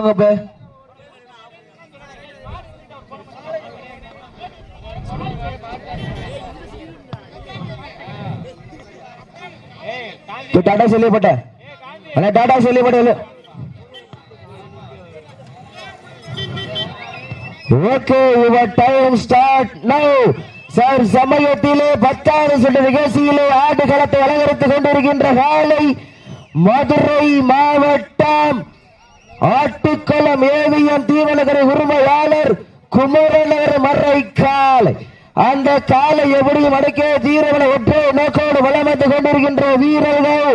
வாங்க இப்ப. டாடா சொல்லப்பட்ட அண்ணா டாடா சொல்லப்பட்ட okay your time start now sir சமயத்திலே பத்தாவது சுற்று நிகழ்ச்சியிலே ஆடுகளத்தை அலங்கரித்துக் கொண்டிருக்கின்ற காலை மதுரை மாவட்டம் ஆட்டுக்களம் ஏவியன் தீவனகரை உரிமையாளர் குமரநகர் மறை காலை அந்த காலை எப்படியும் அடக்கே தீரவன ஒற்றை நோக்கோடு வளமைத்துக் கொண்டிருக்கின்ற வீரர்கள்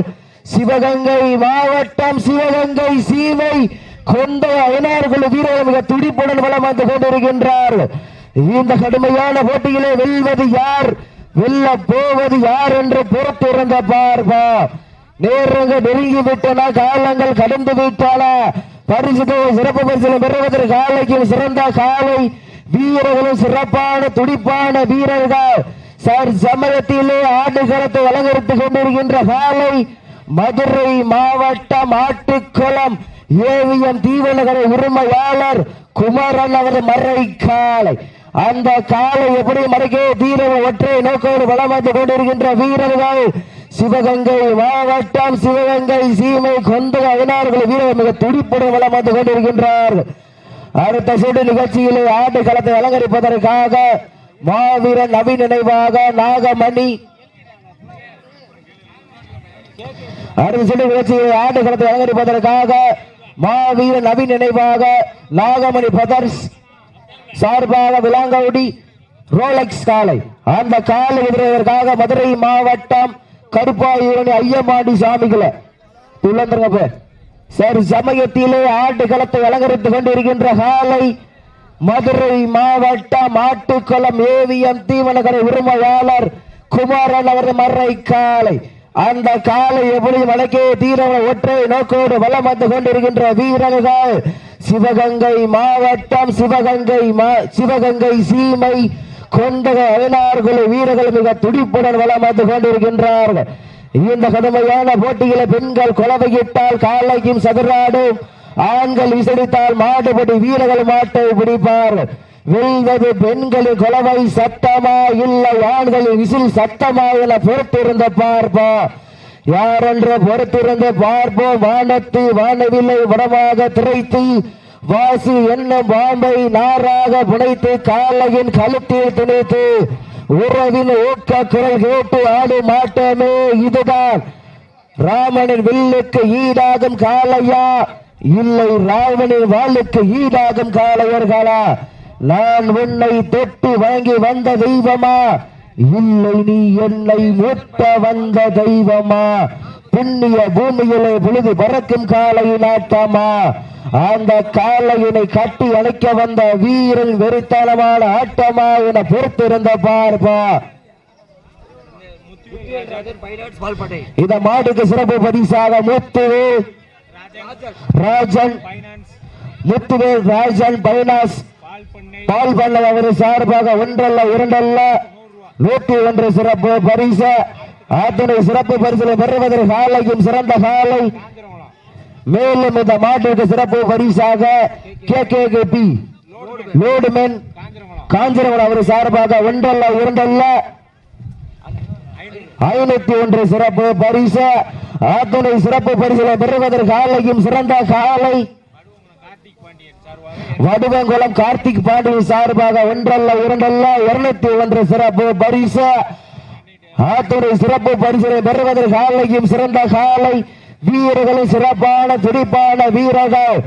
சிவகங்கை மாவட்டம் சிவகங்கை சீமை கொண்ட அயனார்கள் வீரர்கள் மிக துடிப்புடன் வளம் கொண்டிருக்கின்றார் இந்த கடுமையான போட்டியிலே வெல்வது யார்? வெல்ல போவது யார் என்று பொறுத்திருந்த பார்ப்பா நேரங்க நெருங்கி விட்டன காலங்கள் கடந்து விட்டன. பரிசு சிறப்பு பரிசிலை பெறுவதற்கு காலைக்கும் சிறந்த காலை. வீரர்களும் சிறப்பான துடிப்பான வீரர்கள். சார் சமயத்திலே ஆடுகளத்தை அலங்கரித்துக் கொண்டிருக்கின்ற காலை. மதுரை மாவட்டம் ஆட்டுக்குளம் ஏவிஎம் தீவனகரை உரிமையாளர் குமரன் அவர் மறை காலை. அந்த காலை எப்படி மறைக்கே தீர ஒற்றை நோக்கோடு வளம் வந்து கொண்டிருக்கின்ற வீரர்கள் சிவகங்கை மாவட்டம் சிவகங்கை சீமை கொண்டு ஐநாறுகள் வீரர்கள் மிக துடிப்புடன் வளம் வந்து கொண்டிருக்கின்றார்கள். அடுத்த சுடு நிகழ்ச்சியிலே ஆண்டு களத்தை அலங்கரிப்பதற்காக மாவீரன் நவீன் நினைவாக நாகமணி. அடுத்த சுடு நிகழ்ச்சியிலே ஆண்டு களத்தை அலங்கரிப்பதற்காக மாவீரன் நவீன் நினைவாக நாகமணி பிரதர்ஸ் சார்பாக விலாங்கவுடி ரோலக்ஸ் காலை. அந்த காலை எதிர்வதற்காக மதுரை மாவட்டம் கருப்பாயூரணி ஐயமாண்டி சாமிகளை. துள்ளந்துருங்க சரி சமயத்திலே ஆட்டுக்களத்தை அலங்கரித்துக் கொண்டிருக்கின்ற காலை மதுரை மாவட்டம் ஆட்டுக்குளம் ஏவிஎம் தீவனகரை உரிமையாளர் குமாரன் அவர் மறை காலை. அந்த காலை எப்படி வடக்கே தீரவ ஒற்றை நோக்கோடு வலம் வந்து கொண்டிருக்கின்ற வீரர்கள் சிவகங்கை மாவட்டம் சிவகங்கை மா- சிவகங்கை சீமை கொண்டக அயனார்கள் வீரர்கள் மிக துடிப்புடன் வலம் வந்து கொண்டிருக்கின்றார்கள். இந்த கடுமையான போட்டியில பெண்கள் குலவையிட்டால் காலையும் சதுராடும். ஆண்கள் விசடித்தால் மாடுபடி வீரர்கள் மாட்டை பிடிப்பார்கள். வெல்வது பெண்களின் குலவை சத்தமா இல்லை ஆண்களின் விசில் சத்தமா என பொறுத்திருந்த பார்ப்பா யாரென்று பொறுத்திருந்து பார்ப்போம். வானத்து வானவில்லை வடமாக திரைத்து வாசி என்னும் பாம்பை நாராக புனைத்து காலையின் கழுத்தில் திணைத்து உறவின் ஊக்க குரல் கேட்டு ஆடும் மாட்டமே இதுதான். ராமனின் வில்லுக்கு ஈடாகும் காலையா இல்லை ராவணின் வாளுக்கு ஈடாகும் காளையர்களா? நான் உன்னை தொட்டு வாங்கி வந்த தெய்வமா? இல்லை நீ என்னை மூட்ட வந்த தெய்வமா? புண்ணிய பூமியிலே பொழுது பறக்கும் காலை ஆட்டமா அந்த காளையினை கட்டி அழைக்க வந்த வீரன் வெறித்தனமான ஆட்டமா என பொறுத்திருந்த பார்ப்பா. இந்த மாட்டுக்கு சிறப்பு பரிசாக முத்துவே. ராஜன். முத்துவே ராஜன் பைனாஸ். பால் பண்ண அவர் சார்பாக ஒன்றல்ல இரண்டல்ல. நூற்றி ஒன்று சிறப்பு பரிசு. அத்தனை சிறப்பு பரிசுகளை பெறுவதற்கு காலையும் சிறந்த காலை. மேலும் இந்த மாட்டிற்கு சிறப்பு பரிசாக K K K P loadman Kanjiravan அவர் சார்பாக ஒன்றல்ல இரண்டல்ல. ஐநூத்தி ஒன்று சிறப்பு பரிசு. அத்துணை சிறப்பு பரிசுகளை பெறுவதற்கு காலையும் சிறந்த காலை. வடுவங்குளம் கார்த்திக் பாண்டியன் சார்பாக ஒன்றல்ல இரண்டல்ல. இருநூத்தி ஒன்று சிறப்பு பரிசு. ஆத்தூரை சிறப்பு பரிசுரை பெறுவதற்கு காலைக்கும் சிறந்த காலை. வீரர்களின் சிறப்பான துடிப்பான வீரர்கள்.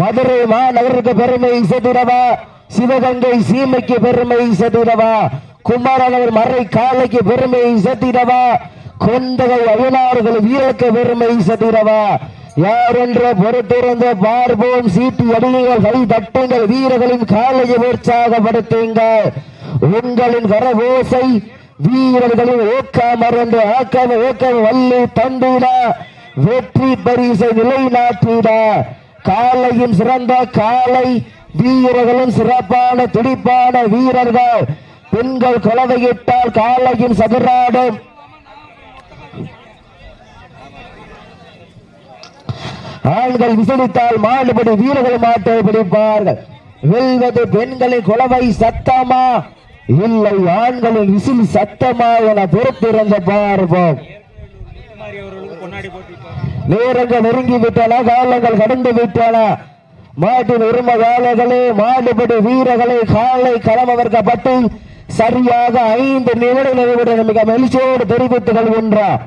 மதுரை மாநகருக்கு பெருமை செதிரவா சிவகங்கை சீமைக்கு பெருமை செதிரவா குமாரநகர் மறை காலைக்கு பெருமை செத்திடவா கொண்டகை அயனார்கள் வீரருக்கு பெருமை செத்திடவா யார் என்று பொறுத்திருந்து பார்ப்போம். சீட்டு அடியுங்கள் கை தட்டுங்கள் வீரர்களின் காலையை உற்சாகப்படுத்துங்கள். உங்களின் கரகோசை வீரர்களின் ஊக்கம் மறந்து ஆக்கம் ஊக்கம் வள்ளி தந்துடா வெற்றி பரிசை நிலைநாட்டிட. காலையும் சிறந்த காலை வீரர்களும் சிறப்பான துடிப்பான வீரர்கள். பெண்கள் குலவையிட்டால் காலையும் சதுராடும். ஆண்கள் விசலித்தால் மாடுபடி வீரர்கள் மாட்டை பிடிப்பார்கள். வெல்வது பெண்களின் குலவை சத்தமா? இல்லை ஆண்களின் விசில் சத்தமா என பொறுத்திருந்த பார்ப்போம். நேரங்கள் நெருங்கி விட்டன காலங்கள் கடந்து விட்டன மாட்டின் உரிம காலங்களே மாடுபடி வீரர்களை காலை களமவர்க்கப்பட்டு சரியாக ஐந்து நிமிடங்களுடன் மிக மகிழ்ச்சியோடு தெரிவித்துக் கொள்கின்றார்.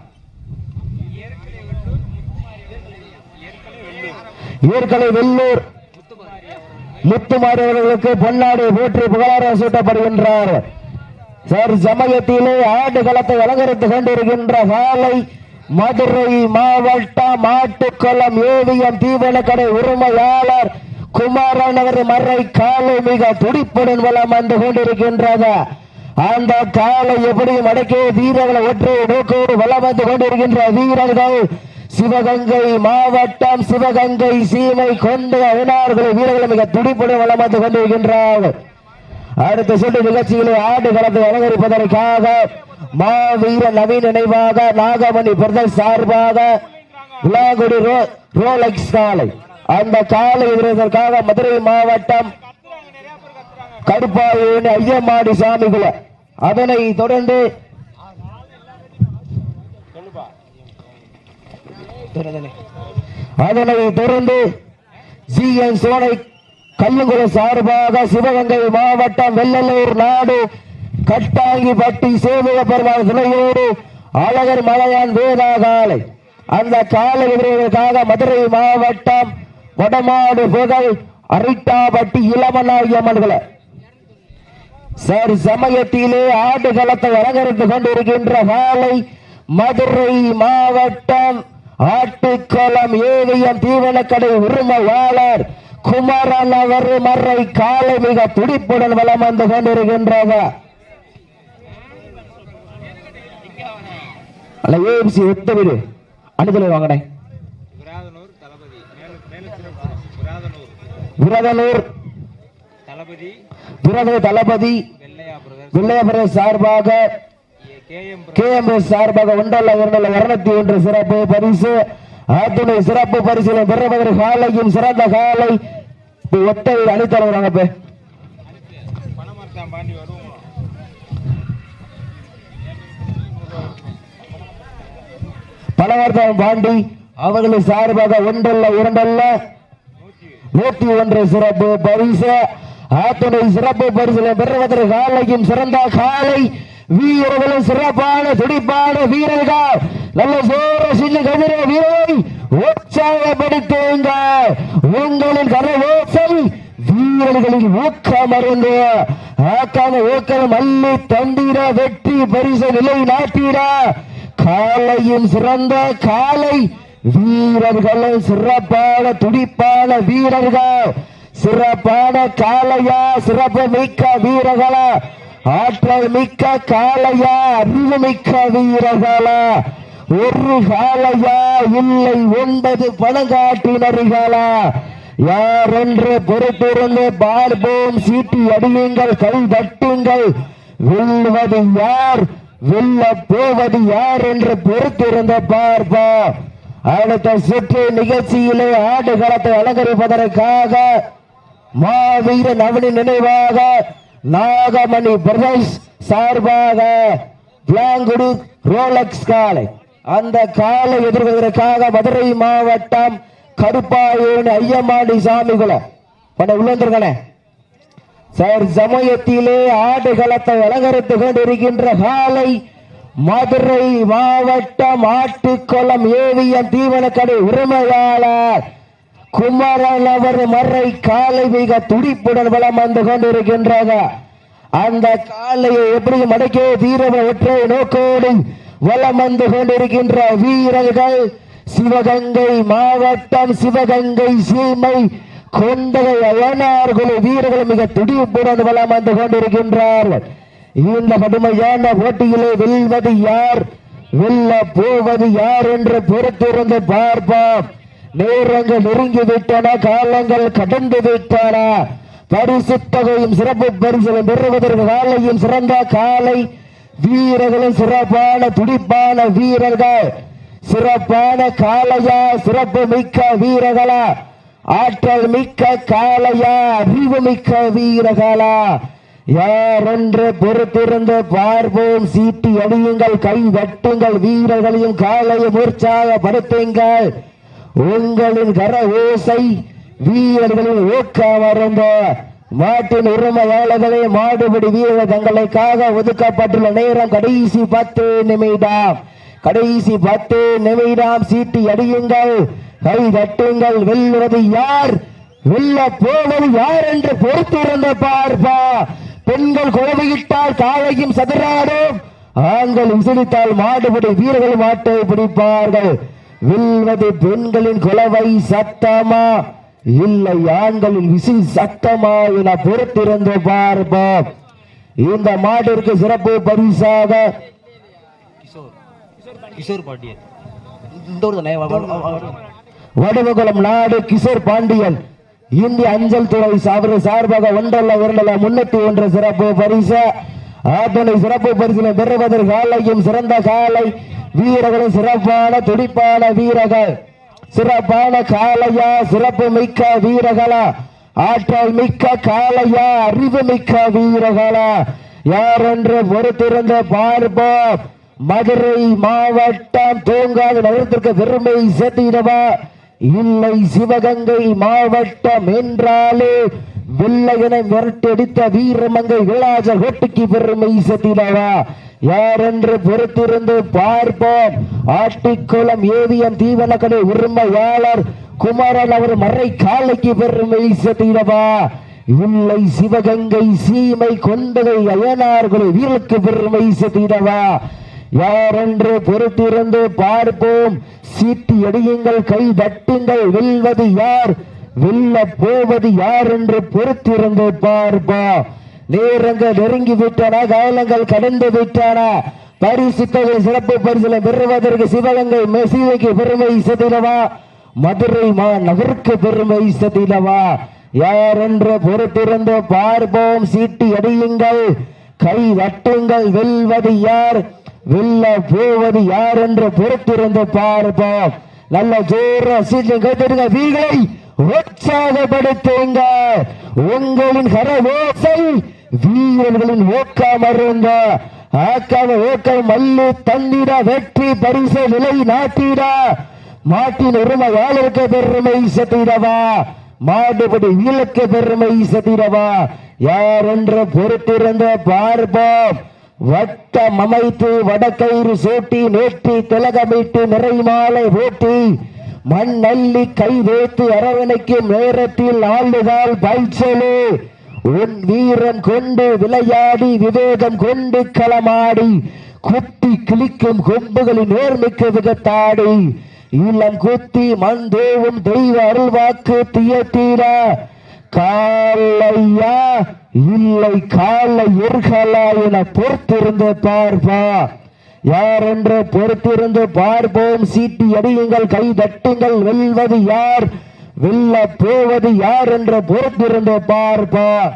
ஏற்கனவே வெள்ளூர் முத்துமாரி அவர்களுக்கு பொன்னாடி போற்றி புகழாரம் சூட்டப்படுகின்றார். சார் சமயத்திலே ஆடு களத்தை அலங்கரித்துக் கொண்டிருக்கின்ற காலை மதுரை மாவட்ட மாட்டுக்குளம் ஏவிஎம் தீவனக்கடை உரிமையாளர் குமாரன் அவர் மறை காலை மிக துடிப்புடன் மூலம் வந்து கொண்டிருக்கின்றது. அந்த காலை எப்படியும் அடக்கிய வீரர்களை ஒற்றை நோக்கோடு வளம் வந்து கொண்டிருக்கின்ற வீரர்கள் சிவகங்கை மாவட்டம் சிவகங்கை சீமை கொண்டு அவினார்கள் வீரர்களை மிக துடிப்புடன் வளமாத்துக் கொண்டிருக்கின்றார்கள் அடுத்த சுற்று நிகழ்ச்சியிலே ஆடு களத்தை அலங்கரிப்பதற்காக மாவீர நவீன நினைவாக நாகமணி பிரதேஷ் சார்பாக விளாங்குடி ரோ ரோலக்ஸ் காலை அந்த காலை எதிர்ப்பதற்காக மதுரை மாவட்டம் கருப்பாயூர் ஐயமாடி சாமிகுல. அதனை தொடர்ந்து அதனை தொடர்ந்து ஜி என் சோனை கல்லுங்குளம் சார்பாக சிவகங்கை மாவட்டம் வெள்ளலூர் நாடு கட்டாங்கிப்பட்டி சேவக பெருமாள் துணையோடு அழகர் மலையான் வேதா காலை அந்த காலை எதிர்வதற்காக மதுரை மாவட்டம் வடமாடு புகழ் அரிட்டாபட்டி இளமநாயம்மன்களை சரி சமயத்திலே ஆடு களத்தை அலங்கரித்து கொண்டிருக்கின்ற காலை மதுரை மாவட்டம் ஆட்டுக்குளம் ஏவியம் தீவனக்கடை உரிமையாளர் குமரன் அவர் மறை காலை மிக துடிப்புடன் வலம் வந்து கொண்டிருக்கின்றது. அல்ல ஏஎம்சி ஒத்தவிடு அணுதலை வாங்கினேன். விராதனூர் தளபதி. விராதனூர் தளபதி. விரத தளபதி. வெள்ளையா பிரதர்ஸ் வில்லையபுரம் சார்பாக கே எம் சார்பாக ஒன்றல்ல இரண்டல்ல இருநூத்தி ஒன்று சிறப்பு பரிசு. அத்துணை சிறப்பு பரிசுகளை பெறுவதற்கு காலையும் சிறந்த காலை. இப்ப ஒத்தை அணித்தலைவராங்க இப்ப பாண்டி வருவோம் பலவர்த்தம் பாண்டி சார்பாக ஒன்றல்ல இரண்டல்ல. நூத்தி ஒன்று சிறப்பு பரிசு. ஆத்துணை சிறப்பு பரிசுகளை பெறுவதற்கு காலையும் சிறந்த காலை. வீரர்களும் சிறப்பான துடிப்பான வீரர்கள். நல்ல சோர சின்ன கதிர வீரரை உற்சாகப்படுத்துங்க உங்களின் கரவோசை வீரர்களின் ஊக்கம் அறிந்து ஆக்கான ஊக்கம் அள்ளி தந்திர வெற்றி பரிசு நிலை நாட்டிட. காலையும் சிறந்த காலை வீரர்களும் சிறப்பான துடிப்பான வீரர்கள். சிறப்பான காலையா சிறப்பு மிக்க வீரர்களா ஆற்றல் மிக்க காளையா அறிவு மிக்க வீரர்களா? ஒரு காளையா இல்லை ஒன்பது பழங்காட்டினர்களா யார் என்று பொறுத்திருந்து பார்ப்போம் சீட்டி அடியுங்கள் கை தட்டுங்கள். வெல்வது யார்? வெல்ல போவது யார் என்று பொறுத்திருந்த பார்ப்போம். அடுத்த சுற்று நிகழ்ச்சியிலே ஆடுகளத்தை அலங்கரிப்பதற்காக மாவீர நவனி நினைவாக நாகமணி பிரதர்ஸ் சார்பாக விளாங்குடி ரோலக்ஸ் காலை. அந்த காலை எதிர்கொள்வதற்காக மதுரை மாவட்டம் கருப்பாயூர் ஐயமாண்டி சாமிகுளம் உன்னை உள்ள வந்துருக்கணே சார் சமயத்திலே ஆடுகளத்தை அலங்கரித்துக் கொண்டிருக்கின்ற காலை மதுரை மாவட்டம் ஆட்டுக்குளம் ஏவியம் தீவனக்கடை உரிமையாளர் குமாரன் அவர் மறை காலை மிக துடிப்புடன் வளம் வந்து கொண்டிருக்கின்றது அந்த காலையை எப்படி மடக்கே தீரவ ஒற்றை நோக்கோடு வளம் வந்து கொண்டிருக்கின்ற வீரர்கள் சிவகங்கை மாவட்டம் சிவகங்கை சீமை கொண்டகை அயனார்குழு வீரர்கள் மிக துடிப்புடன் வளம் வந்து கொண்டிருக்கின்றார்கள் இந்த கடுமையான போட்டியிலே வெல்வது யார்? வெல்ல போவது யார் என்று பொறுத்திருந்து பார்ப்போம். நேரங்கள் நெருங்கி விட்டன காலங்கள் கடந்து விட்டன. பரிசு தொகையும் சிறப்பு பரிசுகளும் பெறுவதற்கு காலையும் சிறந்த காலை. வீரர்களும் சிறப்பான துடிப்பான வீரர்கள். சிறப்பான காலையா? சிறப்பு மிக்க வீரர்களா? ஆற்றல் மிக்க காளையா அறிவு மிக்க வீரர்களா? யார் என்று பொறுத்திருந்து பார்ப்போம். சீட்டி அடியுங்கள் கை வெட்டுங்கள். வீரர்களையும் காலையும் உற்சாகப்படுத்துங்கள். உங்களின் கர ஓசை வீரர்களின் ஊக்கம் வருந்த மாட்டின் உரிமையாளர்களே மாடுபடி வீரர் தங்களுக்காக ஒதுக்கப்பட்டுள்ள நேரம் கடைசி பத்து நிமிடம். கடைசி பத்து நிமிடம் சீட்டி அடியுங்கள். கை தட்டுங்கள். வெல்வது யார்? வெல்ல போவது யார் என்று பொறுத்திருந்த பார்ப்பா. பெண்கள் குழவையிட்டால் காலையும் சதுராடும். ஆண்கள் விசிலித்தால் மாடுபடி வீரர்கள் மாட்டை பிடிப்பார்கள். வெல்வது பெண்களின் குலவை சத்தமா? இல்லை ஆண்களின் விசில் சத்தமா என பொறுத்திருந்து பார்ப்போம். இந்த மாட்டிற்கு சிறப்பு பரிசாக கிஷோர் கிஷோர் பாண்டியன். இந்த ஊர் தானே? வ- வ- வ- வடுவகுளம் நாடு கிஷோர் பாண்டியன். இந்திய அஞ்சல் துறை சார்பு சார்பாக ஒன்றல்ல இரண்டல்ல முன்னூத்தி ஒன்று சிறப்பு பரிசு. ஆத்தனை சிறப்பு பரிசினை பெறுவதற்கு காலையும் சிறந்த காலை வீரர்களும் சிறப்பான துடிப்பான வீரர்கள் சிறப்பான காளையா சிறப்பு மிக்க வீரர்களா ஆற்றல் மிக்க காளையா அறிவு மிக்க வீரர்களா. யார் என்று பொறுத்திருந்து பார்ப்போம். மதுரை மாவட்டம் தூங்காத நகரத்திற்கு பெருமை சேர்த்திடவா? இல்லை சிவகங்கை மாவட்டம் என்றாலே வெள்ளையனை மிரட்டடித்த வீரமங்கை விளாஜர் கொட்டிக்கு பெருமை சேர்த்திடவா? யார் என்று பொறுத்திருந்து பார்ப்போம். ஆட்டிக்குளம் ஏவிஎம் தீவனக்கடை உரிமையாளர் குமரன் அவர் மறை காலைக்கு பெருமை சேர்த்திடவா இல்லை சிவகங்கை சீமை கொண்டதை அயனார்களை வீரலுக்கு பெருமை சேர்த்திடவா யார் என்று பொறுத்திருந்து பார்ப்போம். சீட்டி அடியுங்கள் கை தட்டுங்கள் வெல்வது யார்? வெல்ல போவது யார் என்று பொறுத்திருந்து பார்ப்போம். நேரங்கள் நெருங்கி விட்டன காயலங்கள் கடந்து விட்டன. பரிசு தொகை சிறப்பு பரிசுகளை பெறுவதற்கு சிவகங்கை மெசீதைக்கு பெருமை சதிலவா மதுரை மா நகருக்கு பெருமை சதிலவா யார் என்று பொறுத்திருந்து பார்ப்போம் சீட்டி அடியுங்கள். கை வட்டுங்கள் வெல்வது யார்? வெல்ல போவது யார் என்று பொறுத்திருந்து பார்ப்போம். நல்ல ஜோர சீட்டு கேட்டிருங்க வீகளை உற்சாகப்படுத்துங்க. உங்களின் கரவோசை வீரர்களின் ஊக்கம் அருங்க ஆக்காம ஓக்கம் மல்லு தந்திட வெற்றி பரிசு விலை நாட்டிட. மாட்டின் உரிமையாளருக்கு பெருமை சத்திடவா? மாடுபடி வீலுக்கு பெருமை சத்திடவா? யார் என்று பொறுத்திருந்த பார்ப்போம். வட்டம் அமைத்து வடக்கயிறு சூட்டி நேற்றி திலகமிட்டு நிறை மாலை போட்டி. மண்ணள்ளி கை வைத்து அரவணைக்கும் நேரத்தில் ஆளுகால் பல்சலு. உன் வீரம் கொண்டு விளையாடி விவேகம் கொண்டு களமாடி. குத்தி கிளிக்கும் கொம்புகளின் நேர்மிக்க விகத்தாடி. இளம் குத்தி மண் தேவும் தெய்வ அருள்வாக்கு தியத்தீரா. காலையா இல்லை காலை எர்களா என பொறுத்திருந்து பார்ப்பா. யார் என்று பொறுத்திருந்து பார்ப்போம். சீட்டி அடியுங்கள் கை தட்டுங்கள் வெல்வது யார்? வெல்ல போவது யார் என்று பொறுத்திருந்து பார்ப்பா.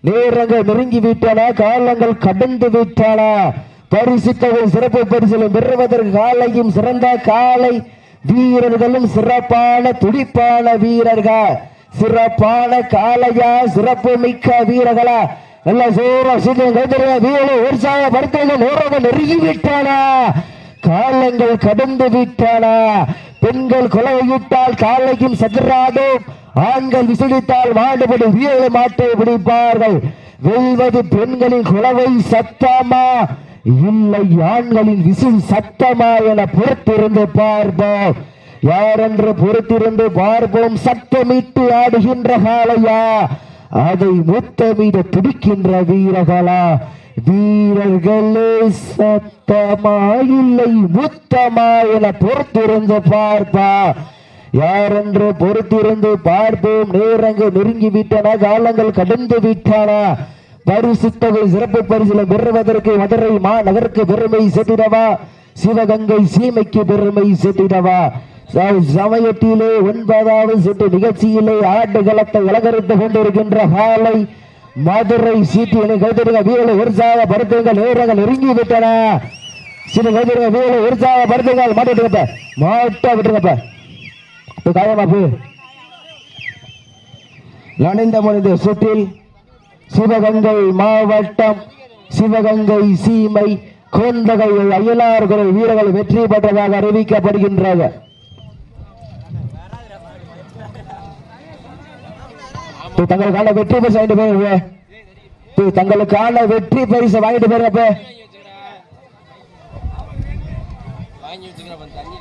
நேரங்கள் நெருங்கி விட்டன காலங்கள் கடந்து விட்டன பரிசுத்தவை சிறப்பு பரிசிலை பெறுவதற்கு காலையும் சிறந்த காலை. வீரர்களும் சிறப்பான துடிப்பான வீரர்கள்? சிறப்பான காளையா? சிறப்பு மிக்க வீரர்களா? எல்லாம் சீரா சீக்கிரம் கைத்தறிய வீரர்களை உற்சாகப்படுத்த நேரங்கள் நெருங்கி விட்டன காலங்கள் கடந்து விட்டானா பெண்கள் கொலையிட்டால் காலையும் சதுராடும் ஆண்கள் விசிடித்தால் மாடுபடி வீரர்களை மாட்டை பிடிப்பார்கள். வெல்வது பெண்களின் குலவை சத்தமா? இல்லை ஆண்களின் விசில் சத்தமா என பொறுத்திருந்து பார்ப்போம். யாரென்று பொறுத்திருந்து பார்ப்போம்? சத்தமிட்டு ஆடுகின்ற காலையா அதை முத்தமிட துடிக்கின்ற வீரர்களா? வீரர்களே சத்தமா இல்லை முத்தமா என பொறுத்திருந்து பார்ப்பா. யாரென்று பொறுத்திருந்து பார்ப்போம்? நேரங்கள் நெருங்கி விட்டன காலங்கள் கடந்து விட்டன. பரிசு தொகை சிறப்பு பரிசுல பெறுவதற்கு மதுரை மாநகருக்கு பெருமை சேர்த்திடவா சிவகங்கை சீமைக்கு பெருமை சேர்த்திடவா சமயத்திலே ஒன்பதாவது சுற்று நிகழ்ச்சியிலே ஆட்டுகளத்தை அலங்கரித்துக் கொண்டிருக்கின்ற ஹாலை மதுரை சீட்டினை கைத்தறிக வீரர்கள் உற்சாக படுத்துங்கள் நேரங்கள் நெருங்கி விட்டன சின்ன கைதுங்க வீரர்களை உற்சாக மாட்டி விட்டுருங்கப்ப. மாட்டா விட்டுருங்கப்ப. இப்போ காயமா போ. நனைந்த முடிந்த சுற்றில் சிவகங்கை மாவட்டம் சிவகங்கை சீமை குழந்தைகள் அயலார்குறை வீரர்கள் வெற்றி பெற்றதாக அறிவிக்கப்படுகின்றனர் தங்களுக்கான வெற்றி பரிசு வாங்கிட்டு போயிருங்க இப்போ தங்களுக்கான வெற்றி பரிசு வாங்கிட்டு போயிருங்க வாங்கி வச்சுக்கிறேன் தண்ணியில்